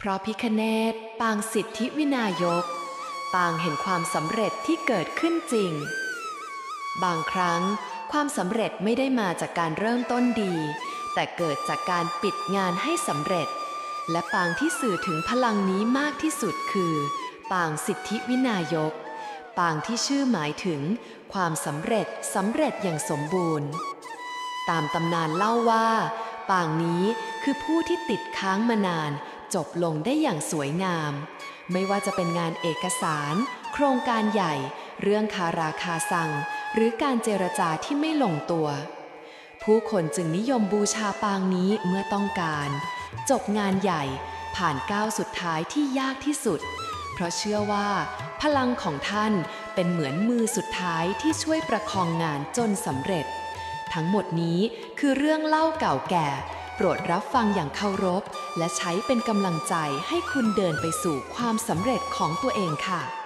เพราะพิคเนตปางสิทธิวินายก ปางเห็นความสำเร็จที่เกิดขึ้นจริง บางครั้งความสำเร็จไม่ได้มาจากการเริ่มต้นดี แต่เกิดจากการปิดงานให้สำเร็จ และปางที่สื่อถึงพลังนี้มากที่สุดคือ ปางสิทธิวินายก ปางที่ชื่อหมายถึง ความสำเร็จสำเร็จอย่างสมบูรณ์ ตามตำนานเล่าว่า ปางนี้คือผู้ที่ติดค้างมานาน จบลงได้อย่างสวยงาม ไม่ว่าจะเป็นงานเอกสาร โครงการใหญ่ เรื่องคาราคาซัง หรือการเจรจาที่ไม่ลงตัว ผู้คนจึงนิยมบูชาปางนี้เมื่อต้องการ จบงานใหญ่ผ่านก้าวสุดท้ายที่ยากที่สุด เพราะเชื่อว่า พลังของท่านเป็นเหมือนมือสุดท้ายที่ช่วยประคองงานจนสำเร็จ ทั้งหมดนี้คือเรื่องเล่าเก่าแก่ โปรดรับฟังอย่างเคารพ และใช้เป็นกำลังใจให้คุณเดินไปสู่ความสำเร็จของตัวเองค่ะ